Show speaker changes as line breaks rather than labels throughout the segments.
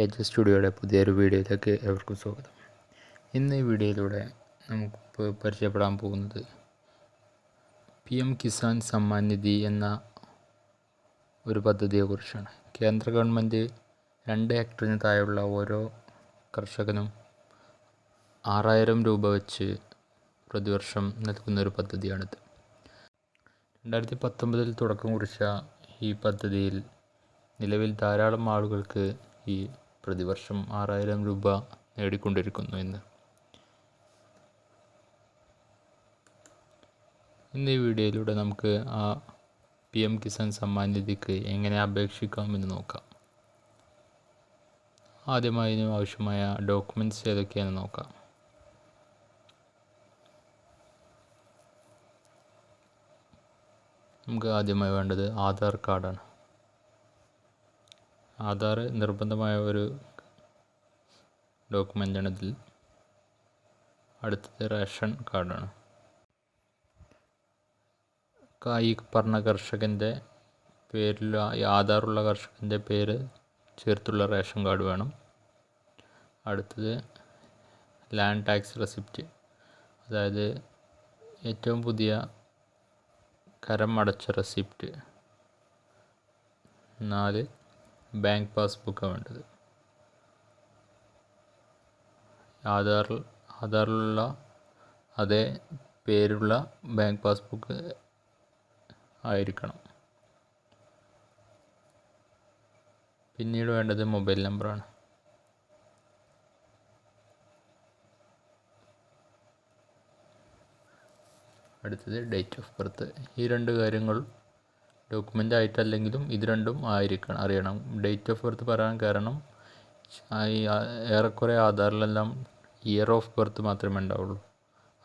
Age സ്റ്റുഡിയോയുടെ പുതിയൊരു വീഡിയോയിലേക്ക് എവർക്കും സ്വാഗതം. ഇന്ന് ഈ വീഡിയോയിലൂടെ നമുക്ക് പരിചയപ്പെടാൻ പോകുന്നത് പി എം കിസാൻ സമ്മാൻ നിധി എന്ന ഒരു പദ്ധതിയെക്കുറിച്ചാണ്. കേന്ദ്ര ഗവൺമെന്റ് രണ്ട് ഹെക്ടറിന് താഴെയുള്ള ഓരോ കർഷകനും ആറായിരം രൂപ വെച്ച് പ്രതിവർഷം നൽകുന്ന ഒരു പദ്ധതിയാണിത്. രണ്ടായിരത്തി പത്തൊമ്പതിൽ തുടക്കം കുറിച്ച ഈ പദ്ധതിയിൽ നിലവിൽ ധാരാളം ആളുകൾക്ക് ഈ പ്രതിവർഷം ആറായിരം രൂപ നേടിക്കൊണ്ടിരിക്കുന്നു എന്ന്. ഇന്ന് ഈ വീഡിയോയിലൂടെ നമുക്ക് ആ പി എം കിസാൻ സമ്മാൻ നിധിക്ക് എങ്ങനെ അപേക്ഷിക്കാമെന്ന് നോക്കാം. ആദ്യമായി ഇതിന് ആവശ്യമായ ഡോക്യുമെന്റ്സ് ഏതൊക്കെയാണെന്ന് നോക്കാം. നമുക്ക് ആദ്യമായി വേണ്ടത് ആധാർ കാർഡാണ്. ആധാർ നിർബന്ധമായ ഒരു ഡോക്യുമെന്റാണ് ഇതിൽ. അടുത്തത് റേഷൻ കാർഡാണ്. ഈ പറഞ്ഞ കർഷകന്റെ പേരിൽ ആധാറുള്ള കർഷകന്റെ പേര് ചേർത്തുള്ള റേഷൻ കാർഡ് വേണം. അടുത്തത് ലാൻഡ് ടാക്സ് റെസിപ്റ്റ്. അതായത് ഏറ്റവും പുതിയ കരം അടച്ച റെസിപ്റ്റ് നാല് ബാങ്ക് പാസ്ബുക്കാണ് വേണ്ടത്. ആധാറിൽ ആധാറിലുള്ള അതേ പേരുള്ള ബാങ്ക് പാസ്ബുക്ക് ആയിരിക്കണം. പിന്നീട് വേണ്ടത് മൊബൈൽ നമ്പറാണ് അടുത്തത് ഡേറ്റ് ഓഫ് ബർത്ത് ഈ രണ്ട് കാര്യങ്ങൾ ഡോക്യുമെന്റ് ആയിട്ടല്ലെങ്കിലും ഇത് രണ്ടും ആയിരിക്കണം അറിയണം. ഡേറ്റ് ഓഫ് ബർത്ത് പറയാൻ കാരണം ഏറെക്കുറെ ആധാറിലെല്ലാം ഇയർ ഓഫ് ബർത്ത് മാത്രമേ ഉണ്ടാവുള്ളൂ.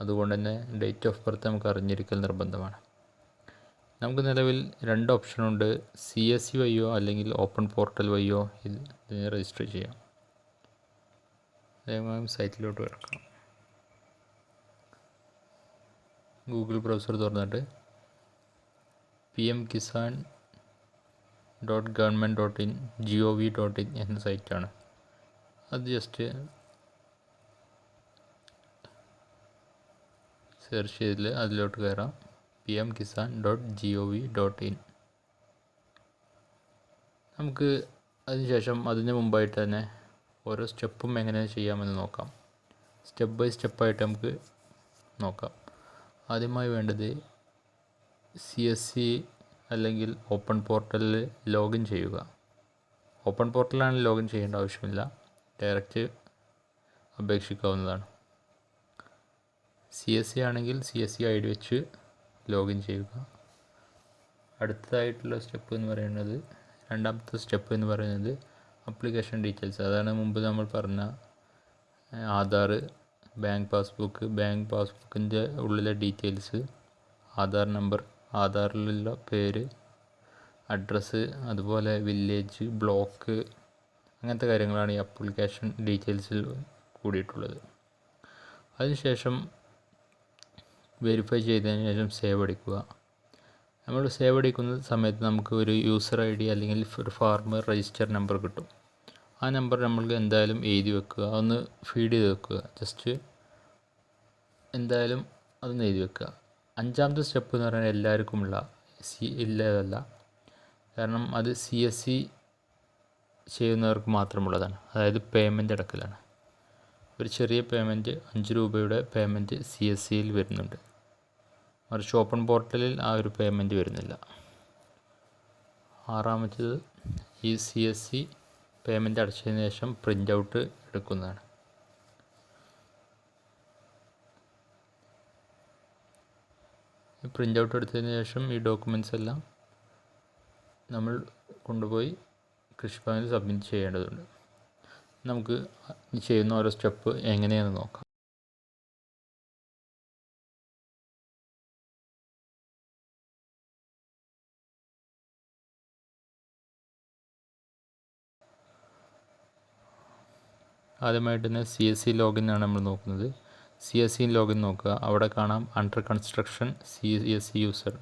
അതുകൊണ്ട് തന്നെ ഡേറ്റ് ഓഫ് ബർത്ത് നമുക്ക് അറിഞ്ഞിരിക്കൽ നിർബന്ധമാണ്. നമുക്ക് നിലവിൽ രണ്ട് ഓപ്ഷനുണ്ട് സി എസ് സി വഴിയോ അല്ലെങ്കിൽ ഓപ്പൺ പോർട്ടൽ വഴിയോ ഇതിനെ രജിസ്റ്റർ ചെയ്യാം. അതേമാതിരി സൈറ്റിലോട്ട് കിടക്കാം ഗൂഗിൾ ബ്രൗസർ തുറന്നിട്ട് P M Kisan dot government dot in G V dot in എന്ന സൈറ്റാണ് അത് ജസ്റ്റ് സെർച്ച് ചെയ്തിൽ അതിലോട്ട് കയറാം P M Kisan dot G O V dot in നമുക്ക് അതിനുശേഷം അതിന് മുമ്പായിട്ട് തന്നെ ഓരോ സ്റ്റെപ്പും എങ്ങനെ ചെയ്യാമെന്ന് നോക്കാം. സ്റ്റെപ്പ് ബൈ സ്റ്റെപ്പായിട്ട് നമുക്ക് നോക്കാം. ആദ്യമായി വേണ്ടത് സി എസ് സി അല്ലെങ്കിൽ ഓപ്പൺ പോർട്ടലിൽ ലോഗിൻ ചെയ്യുക. ഓപ്പൺ പോർട്ടലാണ് ലോഗിൻ ചെയ്യേണ്ട ആവശ്യമില്ല. ഡയറക്റ്റ് അപേക്ഷിക്കാവുന്നതാണ്. സി എസ് സി ആണെങ്കിൽ C S C I D വെച്ച് ലോഗിൻ ചെയ്യുക. അടുത്തതായിട്ടുള്ള സ്റ്റെപ്പ് എന്ന് പറയുന്നത് രണ്ടാമത്തെ സ്റ്റെപ്പ് എന്ന് പറയുന്നത് അപ്ലിക്കേഷൻ ഡീറ്റെയിൽസ് അതാണ് മുമ്പ് നമ്മൾ പറഞ്ഞ ആധാർ ബാങ്ക് പാസ്ബുക്ക് ബാങ്ക് പാസ്ബുക്കിന്റെ ഉള്ളിലെ ഡീറ്റെയിൽസ് ആധാർ നമ്പർ ആധാറിലുള്ള പേര് അഡ്രസ്സ് അതുപോലെ വില്ലേജ് ബ്ലോക്ക് അങ്ങനത്തെ കാര്യങ്ങളാണ് ഈ അപ്ലിക്കേഷൻ ഡീറ്റെയിൽസിൽ കൂടിയിട്ടുള്ളത്. അതിനുശേഷം വെരിഫൈ ചെയ്തതിന് ശേഷം സേവ് അടിക്കുക. നമ്മൾ സേവ് അടിക്കുന്ന സമയത്ത് നമുക്ക് ഒരു യൂസർ ഐ ഡി അല്ലെങ്കിൽ ഒരു ഫാർമർ രജിസ്റ്റർ നമ്പർ കിട്ടും. ആ നമ്പർ നമ്മൾക്ക് എന്തായാലും എഴുതി വെക്കുക. ഒന്ന് ഫീഡ് ചെയ്ത് വെക്കുക. ജസ്റ്റ് എന്തായാലും അതൊന്ന് എഴുതി വെക്കുക. അഞ്ചാമത്തെ സ്റ്റെപ്പ് എന്ന് പറയുന്നത് എല്ലാവർക്കുമുള്ള സി ഇല്ലതല്ല. കാരണം അത് സി എസ് സി ചെയ്യുന്നവർക്ക് മാത്രമുള്ളതാണ്. അതായത് പേയ്മെന്റ് അടക്കലാണ്. ഒരു ചെറിയ പേയ്മെന്റ് അഞ്ച് രൂപയുടെ പേയ്മെന്റ് സി എസ് സിയിൽ വരുന്നുണ്ട്. മറിച്ച് ഓപ്പൺ പോർട്ടലിൽ ആ ഒരു പേയ്മെന്റ് വരുന്നില്ല. ആറാമത്തേത് ഈ സി എസ് സി പേയ്മെന്റ് അടച്ചതിന് ശേഷം പ്രിന്റ് ഔട്ട് എടുക്കുന്നതാണ്. പ്രിന്റ് ഔട്ട് എടുത്തതിന് ശേഷം ഈ ഡോക്യുമെന്റ്സ് എല്ലാം നമ്മൾ കൊണ്ടുപോയി കൃഷിഭവനിൽ സബ്മിറ്റ് ചെയ്യേണ്ടതുണ്ട്. നമുക്ക് ചെയ്യുന്ന ഓരോ സ്റ്റെപ്പ് എങ്ങനെയാണെന്ന് നോക്കാം. ആദ്യമായിട്ട് തന്നെ സി എസ് സി ലോഗിൻ ആണ് നമ്മൾ നോക്കുന്നത്. സി എസ് സി ലോഗിൻ നോക്കുക. അവിടെ കാണാം under construction C S C user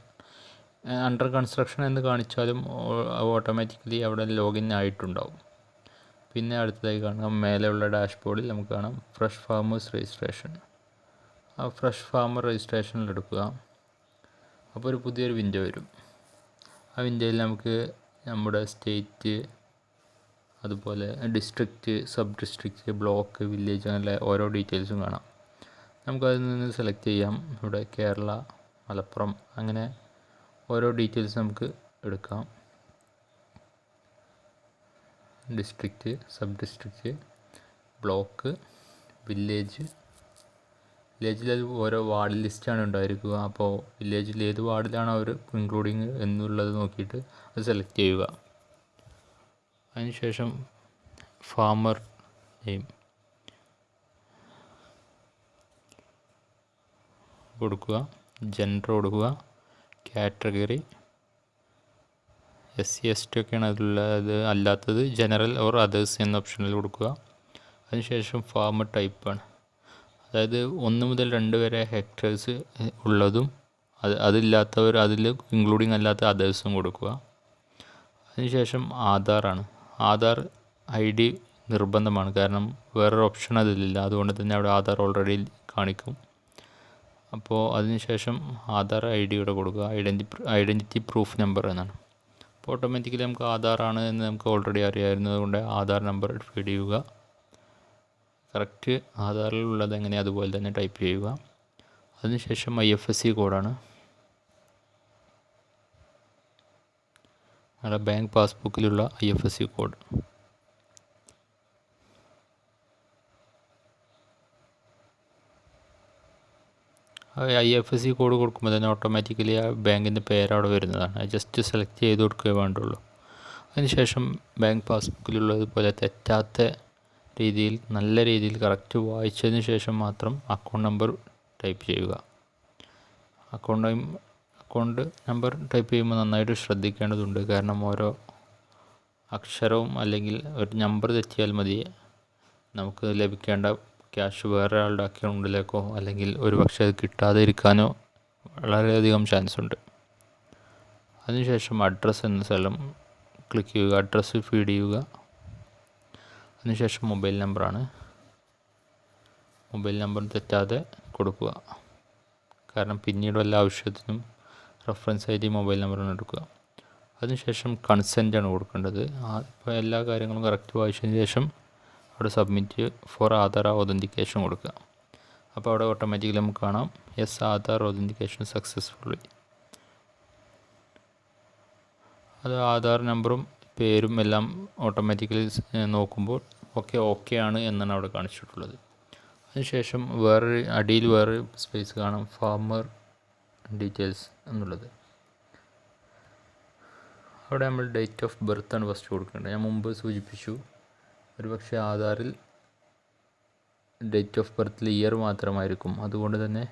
under construction എന്ന് കാണിച്ചാലും ഓട്ടോമാറ്റിക്കലി അവിടെ ലോഗിൻ ആയിട്ടുണ്ടാവും. പിന്നെ അടുത്തതായി കാണാം മേലെയുള്ള ഡാഷ്ബോർഡിൽ നമുക്ക് കാണാം ഫ്രഷ് ഫാമേഴ്സ് രജിസ്ട്രേഷൻ ആ ഫ്രഷ് ഫാമർ രജിസ്ട്രേഷനിൽ എടുക്കുക. അപ്പോൾ ഒരു പുതിയൊരു വിൻഡോ വരും. ആ വിൻഡോയിൽ നമുക്ക് നമ്മുടെ സ്റ്റേറ്റ് അതുപോലെ district sub district block village അങ്ങനെ ഓരോ ഡീറ്റെയിൽസും കാണാം. നമുക്കതിൽ നിന്ന് സെലക്ട് ചെയ്യാം. ഇവിടെ കേരള മലപ്പുറം അങ്ങനെ ഓരോ ഡീറ്റെയിൽസ് നമുക്ക് എടുക്കാം. District sub district block village വില്ലേജിൽ ഓരോ വാർഡ് ലിസ്റ്റാണ് ഉണ്ടായിരിക്കുക. അപ്പോൾ വില്ലേജിൽ ഏത് വാർഡിലാണ് അവർ ഇൻക്ലൂഡിങ് എന്നുള്ളത് നോക്കിയിട്ട് അത് സെലക്ട് ചെയ്യുക. അതിനുശേഷം ഫാമർ നെയിം കൊടുക്കുക ജെൻഡർ കൊടുക്കുക category S C S T ഒക്കെയാണ് അതിലുള്ളത് അല്ലാത്തത് ജനറൽ ഓർ അതേഴ്സ് എന്ന ഓപ്ഷനിൽ കൊടുക്കുക. അതിനുശേഷം ഫാമർ ടൈപ്പാണ് അതായത് ഒന്ന് മുതൽ രണ്ട് വരെ ഹെക്ടേഴ്സ് ഉള്ളതും അത് അതില്ലാത്തവർ അതിൽ ഇൻക്ലൂഡിങ് അല്ലാത്ത അതേഴ്സും കൊടുക്കുക. അതിനുശേഷം ആധാറാണ് ആധാർ ഐ ഡി നിർബന്ധമാണ്. കാരണം വേറൊരു ഓപ്ഷൻ അതിലില്ല. അതുകൊണ്ട് തന്നെ അവിടെ ആധാർ ഓൾറെഡി കാണിക്കും. അപ്പോൾ അതിനുശേഷം ആധാർ ഐ ഡി ഇവിടെ കൊടുക്കുക. ഐഡന്റി ഐഡന്റിറ്റി പ്രൂഫ് നമ്പർ എന്നാണ്. അപ്പോൾ ഓട്ടോമാറ്റിക്കലി നമുക്ക് ആധാറാണ് എന്ന് നമുക്ക് ഓൾറെഡി അറിയാമായിരുന്നത് കൊണ്ട് ആധാർ നമ്പർ ഫീഡ് ചെയ്യുക. കറക്റ്റ് ആധാറിലുള്ളത് എങ്ങനെയാണ് അതുപോലെ തന്നെ ടൈപ്പ് ചെയ്യുക. അതിനുശേഷം ഐ എഫ് എസ് സി കോഡാണ് നമ്മുടെ bank പാസ്ബുക്കിലുള്ള I F S C code. I F S C code കൊടുക്കുമ്പോൾ തന്നെ ഓട്ടോമാറ്റിക്കലി ആ ബാങ്കിന്റെ പേര് അവിടെ വരുന്നതാണ്. ജസ്റ്റ് സെലക്ട് ചെയ്ത് കൊടുക്കുകയേ വേണ്ടുള്ളൂ. അതിനുശേഷം ബാങ്ക് പാസ്ബുക്കിലുള്ളതുപോലെ തെറ്റാത്ത രീതിയിൽ നല്ല രീതിയിൽ കറക്റ്റ് വായിച്ചതിന് ശേഷം മാത്രം അക്കൗണ്ട് നമ്പർ ടൈപ്പ് ചെയ്യുക. അക്കൗണ്ട് അക്കൗണ്ട് നമ്പർ ടൈപ്പ് ചെയ്യുമ്പോൾ നന്നായിട്ട് ശ്രദ്ധിക്കേണ്ടതുണ്ട്. കാരണം ഓരോ അക്ഷരവും അല്ലെങ്കിൽ ഒരു നമ്പർ തെറ്റിയാൽ മതി. നമുക്ക് ലഭിക്കേണ്ട ക്യാഷ് വേറെ ആളുടെ അക്കൗണ്ടിലേക്കോ അല്ലെങ്കിൽ ഒരു പക്ഷേ അത് കിട്ടാതെ ഇരിക്കാനോ വളരെയധികം ചാൻസ് ഉണ്ട്. അതിനുശേഷം അഡ്രസ്സ് എന്ന സ്ഥലം ക്ലിക്ക് ചെയ്യുക. അഡ്രസ്സ് ഫീഡ് ചെയ്യുക. അതിനുശേഷം മൊബൈൽ നമ്പറാണ് മൊബൈൽ നമ്പർ തെറ്റാതെ കൊടുക്കുക. കാരണം പിന്നീട് വല്ല ആവശ്യത്തിനും റെഫറൻസ് ഐ ഡി മൊബൈൽ നമ്പറാണ് എടുക്കുക. അതിനുശേഷം കൺസെന്റ് ആണ് കൊടുക്കേണ്ടത്. ഇപ്പോൾ എല്ലാ കാര്യങ്ങളും കറക്റ്റ് വായിച്ചതിന് ശേഷം അവിടെ സബ്മിറ്റ് ഫോർ ആധാർ ഒതന്റിക്കേഷൻ കൊടുക്കുക. അപ്പോൾ അവിടെ ഓട്ടോമാറ്റിക്കലി നമുക്ക് കാണാം യെസ് ആധാർ ഒതന്റിക്കേഷൻ സക്സസ്ഫുള്ളി അത് ആധാർ നമ്പറും പേരും എല്ലാം ഓട്ടോമാറ്റിക്കലി നോക്കുമ്പോൾ ഓക്കെ ഓക്കെ ആണ് എന്നാണ് അവിടെ കാണിച്ചിട്ടുള്ളത്. അതിനുശേഷം വേറൊരു അടിയിൽ വേറൊരു സ്പേസ് കാണാം ഫാമർ ഡീറ്റെയിൽസ് എന്നുള്ളത്. അവിടെ നമ്മൾ ഡേറ്റ് ഓഫ് ബർത്ത് ആണ് ഫസ്റ്റ് കൊടുക്കേണ്ടത്. ഞാൻ മുമ്പ് സൂചിപ്പിച്ചു ഒരുപക്ഷെ ആധാറിൽ ഡേറ്റ് ഓഫ് ബർത്തിൽ ഇയർ മാത്രമായിരിക്കും. അതുകൊണ്ട് തന്നെ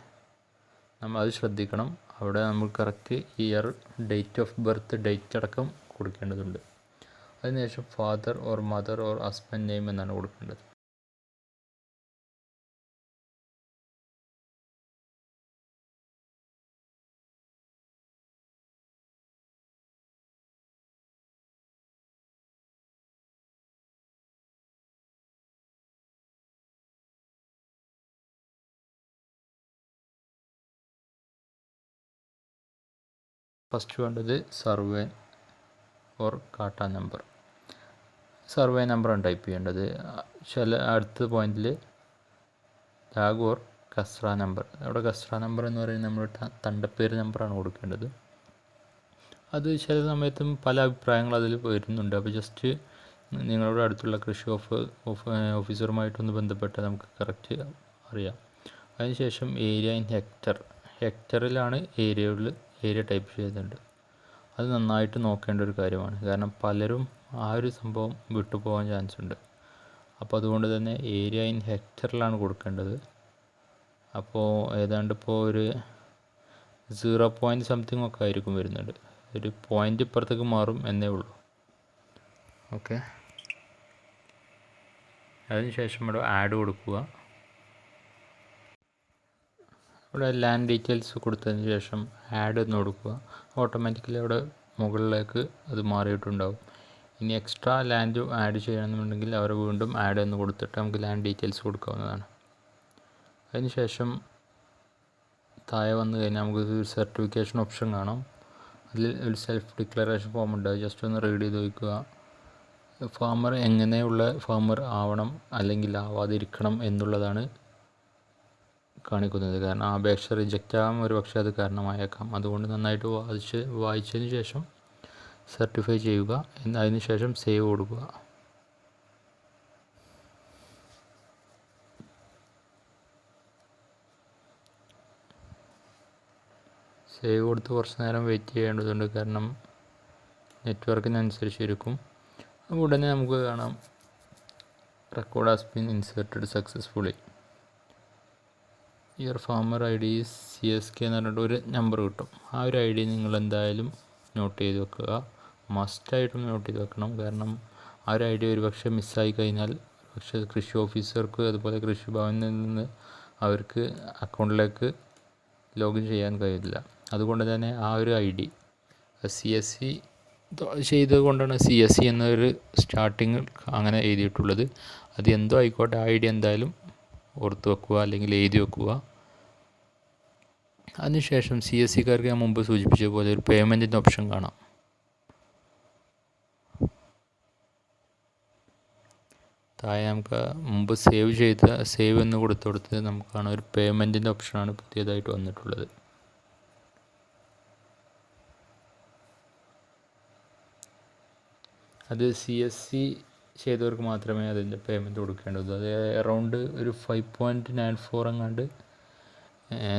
നമ്മൾ അത് ശ്രദ്ധിക്കണം. അവിടെ നമ്മൾ correct year date of birth date അടക്കം കൊടുക്കേണ്ടതുണ്ട്. അതിനുശേഷം father or mother or husband name എന്നാണ് കൊടുക്കേണ്ടത്. ഫസ്റ്റ് വേണ്ടത് സർവേ ഓർ കാട്ട നമ്പർ. സർവേ നമ്പറാണ് ടൈപ്പ് ചെയ്യേണ്ടത്. ചില അടുത്ത പോയിന്റിൽ ടാഗ് ഓർ കസ്ര നമ്പർ. അവിടെ കസ്ര നമ്പർ എന്ന് പറയുന്നത് നമ്മൾ തണ്ടപ്പേര് നമ്പറാണ് കൊടുക്കേണ്ടത്. അത് ചില സമയത്തും പല അഭിപ്രായങ്ങൾ അതിൽ വരുന്നുണ്ട്. അപ്പോൾ ജസ്റ്റ് നിങ്ങളുടെ അടുത്തുള്ള കൃഷി ഓഫ് ഓഫീസറുമായിട്ടൊന്ന് ബന്ധപ്പെട്ട് നമുക്ക് കറക്റ്റ് അറിയാം. അതിനുശേഷം ഏരിയ ഇൻ ഹെക്ടർ. ഹെക്ടറിലാണ് ഏരിയകളിൽ ഏരിയ ടൈപ്പ് ചെയ്തിട്ടുണ്ട്. അത് നന്നായിട്ട് നോക്കേണ്ട ഒരു കാര്യമാണ്. കാരണം പലരും ആ ഒരു സംഭവം വിട്ടുപോകാൻ ചാൻസ് ഉണ്ട്. അപ്പോൾ അതുകൊണ്ട് തന്നെ ഏരിയ ഇൻ ഹെക്ടറിലാണ് കൊടുക്കേണ്ടത്. അപ്പോൾ ഏതാണ്ട് ഇപ്പോൾ ഒരു സീറോ പോയിന്റ് സംതിങ് ഒക്കെ ആയിരിക്കും വരുന്നുണ്ട് ഒരു പോയിന്റ് ഇപ്പുറത്തേക്ക് മാറും എന്നേ ഉള്ളൂ. ഓക്കെ അതിനുശേഷം ഇവിടെ ആഡ് കൊടുക്കുക. ഇവിടെ ലാൻഡ് ഡീറ്റെയിൽസ് കൊടുത്തതിന് ശേഷം ആഡ് എന്ന് കൊടുക്കുക. ഓട്ടോമാറ്റിക്കലി അവിടെ മുകളിലേക്ക് അത് മാറിയിട്ടുണ്ടാവും. ഇനി എക്സ്ട്രാ ലാൻഡ് ആഡ് ചെയ്യണമെന്നുണ്ടെങ്കിൽ അവർ വീണ്ടും ആഡ് എന്ന് കൊടുത്തിട്ട് നമുക്ക് ലാൻഡ് ഡീറ്റെയിൽസ് കൊടുക്കാവുന്നതാണ്. അതിനുശേഷം താഴെ വന്നു കഴിഞ്ഞാൽ നമുക്ക് സർട്ടിഫിക്കേഷൻ ഓപ്ഷൻ കാണാം. അതിൽ ഒരു സെൽഫ് ഡിക്ലറേഷൻ ഫോം ഉണ്ട്. ജസ്റ്റ് ഒന്ന് റീഡ് ചെയ്ത് നോക്കുക ഫാമർ എങ്ങനെയുള്ള ഫാമർ ആവണം അല്ലെങ്കിൽ ആവാതിരിക്കണം എന്നുള്ളതാണ് കാണിക്കുന്നത്. കാരണം ആ അപേക്ഷ റിജക്റ്റ് ആകാൻ ഒരു പക്ഷേ അത് കാരണമായേക്കാം. അതുകൊണ്ട് നന്നായിട്ട് വായിച്ച് വായിച്ചതിന് ശേഷം സർട്ടിഫൈ ചെയ്യുക. അതിന് ശേഷം സേവ് കൊടുക്കുക. സേവ് കൊടുത്ത് കുറച്ച് നേരം വെയിറ്റ് ചെയ്യേണ്ടതുണ്ട്. കാരണം നെറ്റ്വർക്കിനനുസരിച്ച് ഇരിക്കും ഉടനെ നമുക്ക് കാണാം. Record has been inserted successfully your farmer I D C S K എന്ന് പറഞ്ഞിട്ട് ഒരു നമ്പർ കിട്ടും. ആ ഒരു ഐ ഡി നിങ്ങൾ എന്തായാലും നോട്ട് ചെയ്ത് വെക്കുക. മസ്റ്റായിട്ടും നോട്ട് ചെയ്ത് വെക്കണം. കാരണം ആ ഒരു ഐ ഡി ഒരു പക്ഷേ മിസ്സായി കഴിഞ്ഞാൽ പക്ഷേ കൃഷി ഓഫീസർക്ക് അതുപോലെ കൃഷിഭവനിൽ നിന്ന് അവർക്ക് അക്കൗണ്ടിലേക്ക് ലോഗിൻ ചെയ്യാൻ കഴിയില്ല. അതുകൊണ്ട് തന്നെ ആ ഒരു I D C S C ചെയ്തത് കൊണ്ടാണ് സി എസ് സി എന്നൊരു സ്റ്റാർട്ടിങ് അങ്ങനെ എഴുതിയിട്ടുള്ളത്. അത് എന്തോ ആയിക്കോട്ടെ ആ ഐ ഡി എന്തായാലും ഓർത്ത് വെക്കുക അല്ലെങ്കിൽ എഴുതി വെക്കുക. അതിനുശേഷം സി എസ് സിക്കാർക്ക് ഞാൻ മുമ്പ് സൂചിപ്പിച്ച പോലെ ഒരു പേയ്മെന്റിന്റെ ഓപ്ഷൻ കാണാം. താഴെ നമുക്ക് മുമ്പ് സേവ് ചെയ്ത സേവ് എന്ന് കൊടുത്തു കൊടുത്ത് നമുക്ക് കാണാം ഒരു പേയ്മെന്റിന്റെ ഓപ്ഷനാണ് പുതിയതായിട്ട് വന്നിട്ടുള്ളത്. അത് സി എസ് സി ചെയ്തവർക്ക് മാത്രമേ അതിന്റെ പേയ്മെന്റ് കൊടുക്കേണ്ടത് അത് അറൗണ്ട് ഒരു ഫൈവ് പോയിന്റ് നയൻ ഫോർ എങ്ങാണ്ട്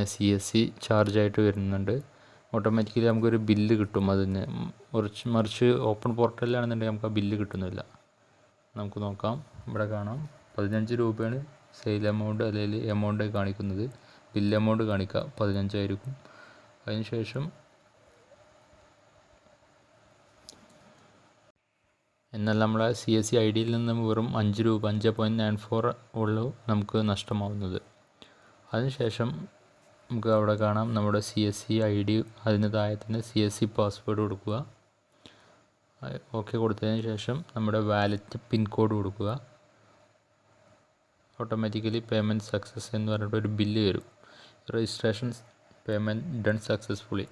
സി എസ് സി ചാർജായിട്ട് വരുന്നുണ്ട്. ഓട്ടോമാറ്റിക്കലി നമുക്കൊരു ബില്ല് കിട്ടും അതിന്. മറിച്ച് മറിച്ച് ഓപ്പൺ പോർട്ടലിലാണെന്നുണ്ടെങ്കിൽ നമുക്ക് ആ ബില്ല് കിട്ടുന്നില്ല. നമുക്ക് നോക്കാം. ഇവിടെ കാണാം. പതിനഞ്ച് രൂപയാണ് സെയിൽ എമൗണ്ട് അല്ലെങ്കിൽ എമൗണ്ട് കാണിക്കുന്നത്. ബില്ല് എമൗണ്ട് കാണിക്കുക പതിനഞ്ചായിരിക്കും. അതിനുശേഷം എന്നാൽ നമ്മളെ സി എസ് സി ഐ ഡിയിൽ നിന്ന് വെറും അഞ്ച് രൂപ അഞ്ച് പോയിന്റ് നയൻ ഫോർ ഉള്ളൂ നമുക്ക് നഷ്ടമാവുന്നത്. അതിനുശേഷം നമുക്ക് അവിടെ കാണാം. നമ്മുടെ C S C I D അതിന് താഴെ തന്നെ സി എസ് സി പാസ്വേഡ് കൊടുക്കുക. ഓക്കെ കൊടുത്തതിന് ശേഷം നമ്മുടെ വാലറ്റ് പിൻ കോഡ് കൊടുക്കുക. ഓട്ടോമാറ്റിക്കലി പേയ്മെന്റ് സക്സസ് എന്ന് പറഞ്ഞിട്ട് ഒരു ബില്ല് വരും. രജിസ്ട്രേഷൻ പേയ്മെന്റ് ഡൺ സക്സസ്ഫുള്ളി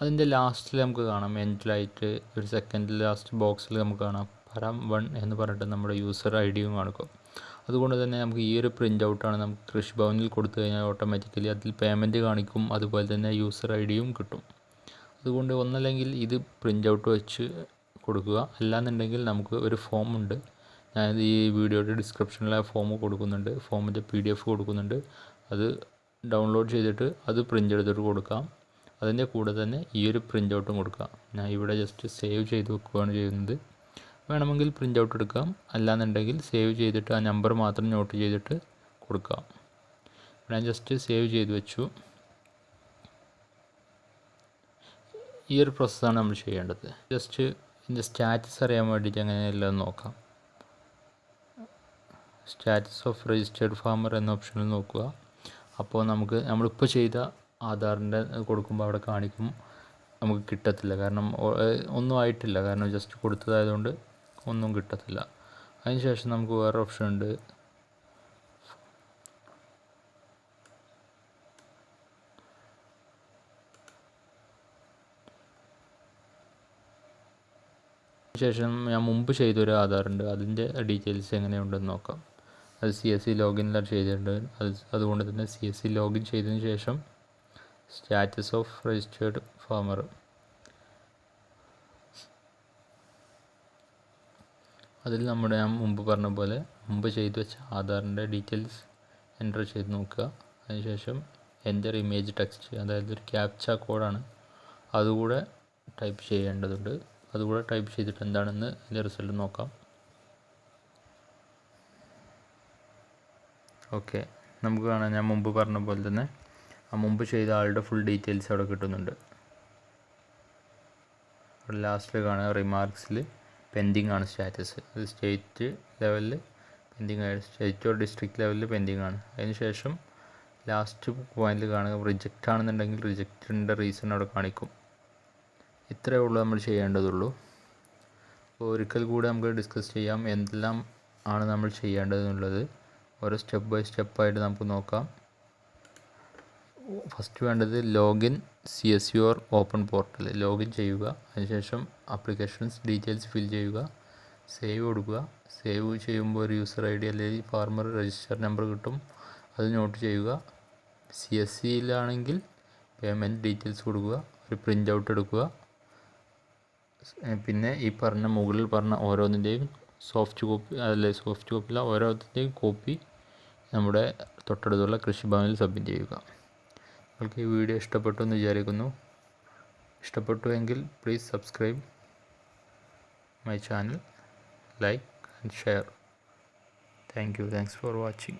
അതിന്റെ ലാസ്റ്റിൽ നമുക്ക് കാണാം. എൻഡിലായിട്ട് ഒരു സെക്കൻഡ് ലാസ്റ്റ് ബോക്സിൽ നമുക്ക് കാണാം. പരം വൺ എന്ന് പറഞ്ഞിട്ട് നമ്മുടെ യൂസർ ഐ ഡിയും കാണിക്കും. അതുകൊണ്ട് തന്നെ നമുക്ക് ഈ ഒരു പ്രിന്റ് ഔട്ടാണ് നമുക്ക് കൃഷി ഭവനിൽ കൊടുത്തു കഴിഞ്ഞാൽ ഓട്ടോമാറ്റിക്കലി അതിൽ പേയ്മെന്റ് കാണിക്കും. അതുപോലെ തന്നെ യൂസർ ഐ ഡിയും കിട്ടും. അതുകൊണ്ട് ഒന്നല്ലെങ്കിൽ ഇത് പ്രിന്റ് ഔട്ട് വെച്ച് കൊടുക്കുക. അല്ലാന്നുണ്ടെങ്കിൽ നമുക്ക് ഒരു ഫോം ഉണ്ട്. ഞാൻ ഈ വീഡിയോയുടെ ഡിസ്ക്രിപ്ഷനിൽ ആ ഫോം കൊടുക്കുന്നുണ്ട്. ഫോമിന്റെ പി ഡി എഫ് കൊടുക്കുന്നുണ്ട്. അത് ഡൗൺലോഡ് ചെയ്തിട്ട് അത് പ്രിന്റ് എടുത്തിട്ട് കൊടുക്കാം. അതിന്റെ കൂടെ തന്നെ ഈ ഒരു പ്രിന്റ് ഔട്ടും കൊടുക്കാം. ഞാൻ ഇവിടെ ജസ്റ്റ് സേവ് ചെയ്ത് വെക്കുകയാണ് ചെയ്യുന്നത്. വേണമെങ്കിൽ പ്രിന്റ് ഔട്ട് എടുക്കാം. അല്ലാന്നുണ്ടെങ്കിൽ സേവ് ചെയ്തിട്ട് ആ നമ്പർ മാത്രം നോട്ട് ചെയ്തിട്ട് കൊടുക്കാം. ഞാൻ ജസ്റ്റ് സേവ് ചെയ്ത് വെച്ചു. ഈ ഒരു പ്രോസസ്സാണ് നമ്മൾ ചെയ്യേണ്ടത്. ജസ്റ്റ് ഇതിന്റെ സ്റ്റാറ്റസ് അറിയാൻ വേണ്ടിയിട്ട് എങ്ങനെയെല്ലാം നോക്കാം. സ്റ്റാറ്റസ് ഓഫ് രജിസ്റ്റേർഡ് ഫാമർ എന്ന ഓപ്ഷനിൽ നോക്കുക. അപ്പോൾ നമുക്ക് നമ്മളിപ്പോൾ ചെയ്ത ആധാറിന്റെ കൊടുക്കുമ്പോൾ അവിടെ കാണിക്കും. നമുക്ക് കിട്ടത്തില്ല. കാരണം ഒന്നും ആയിട്ടില്ല. കാരണം ജസ്റ്റ് കൊടുത്തതായതുകൊണ്ട് ഒന്നും കിട്ടത്തില്ല. അതിനുശേഷം നമുക്ക് വേറെ ഓപ്ഷൻ ഉണ്ട്. ശേഷം ഞാൻ മുമ്പ് ചെയ്തൊരു ആധാറുണ്ട് അതിന്റെ ഡീറ്റെയിൽസ് എങ്ങനെയുണ്ടെന്ന് നോക്കാം. അത് സി എസ് സി ലോഗിനിലാണ് ചെയ്തിട്ടുണ്ട്. അത് അതുകൊണ്ട് തന്നെ സി എസ് സി ലോഗിൻ ചെയ്തതിന് ശേഷം സ്റ്റാറ്റസ് ഓഫ് രജിസ്റ്റേർഡ് ഫാമർ അതിൽ നമ്മുടെ ഞാൻ മുമ്പ് പറഞ്ഞ പോലെ മുമ്പ് ചെയ്തു വെച്ച ആധാറിന്റെ ഡീറ്റെയിൽസ് എന്റർ ചെയ്ത് നോക്കുക. അതിനുശേഷം എന്റർ ഇമേജ് ടെക്സ്റ്റ് അതായത് ഒരു ക്യാപ്ച കോഡാണ്. അതുകൂടെ ടൈപ്പ് ചെയ്യേണ്ടതുണ്ട്. അതുകൂടെ ടൈപ്പ് ചെയ്തിട്ട് എന്താണെന്ന് അതിന്റെ റിസൾട്ട് നോക്കാം. ഓക്കെ. നമുക്ക് കാണാം ഞാൻ മുമ്പ് പറഞ്ഞ പോലെ തന്നെ ആ മുമ്പ് ചെയ്ത ആളുടെ ഫുൾ ഡീറ്റെയിൽസ് അവിടെ കിട്ടുന്നുണ്ട്. ലാസ്റ്റിൽ കാണുക റിമാർക്സിൽ പെൻഡിങ് ആണ് സ്റ്റാറ്റസ് അത് സ്റ്റേറ്റ് ലെവലിൽ പെൻഡിങ് ആണ്. സ്റ്റേറ്റ് ഓർ ഡിസ്ട്രിക്ട് ലെവലിൽ പെൻഡിങ് ആണ്. അതിനുശേഷം ലാസ്റ്റ് പോയിന്റിൽ കാണുക. റിജക്റ്റ് ആണെന്നുണ്ടെങ്കിൽ റിജക്റ്റിന്റെ റീസൺ അവിടെ കാണിക്കും. ഇത്രയേ ഉള്ളൂ നമ്മൾ ചെയ്യേണ്ടതുള്ളൂ. അപ്പോൾ ഒരിക്കൽ കൂടി നമുക്ക് ഡിസ്കസ് ചെയ്യാം. എന്തെല്ലാം ആണ് നമ്മൾ ചെയ്യേണ്ടതെന്നുള്ളത് ഓരോ സ്റ്റെപ്പ് ബൈ സ്റ്റെപ്പായിട്ട് നമുക്ക് നോക്കാം. ഫസ്റ്റ് വേണ്ടത് login C S U R open portal. Login ചെയ്യുക. അതിനുശേഷം ആപ്ലിക്കേഷൻസ് ഡീറ്റെയിൽസ് ഫിൽ ചെയ്യുക. സേവ് കൊടുക്കുക. സേവ് ചെയ്യുമ്പോൾ ഒരു യൂസർ ഐ ഡി അല്ലെങ്കിൽ ഫാർമർ രജിസ്റ്റർ നമ്പർ കിട്ടും. അത് നോട്ട് ചെയ്യുക. സി എസ് സിയിലാണെങ്കിൽ പേയ്മെന്റ് ഡീറ്റെയിൽസ് കൊടുക്കുക. ഒരു പ്രിന്റ് ഔട്ട് എടുക്കുക. പിന്നെ ഈ പറഞ്ഞ മുകളിൽ പറഞ്ഞ ഓരോന്നിന്റെയും സോഫ്റ്റ് കോപ്പി അല്ലെ സോഫ്റ്റ് കോപ്പിയിലെ ഓരോത്തിന്റെയും കോപ്പി നമ്മുടെ തൊട്ടടുത്തുള്ള കൃഷിഭവനിൽ സബ്മിറ്റ് ചെയ്യുക. നിങ്ങൾക്ക് ഈ വീഡിയോ ഇഷ്ടപ്പെട്ടു എന്ന് വിചാരിക്കുന്നു ഇഷ്ടപ്പെട്ടുവെങ്കിൽ please subscribe my channel like and share thank you thanks for watching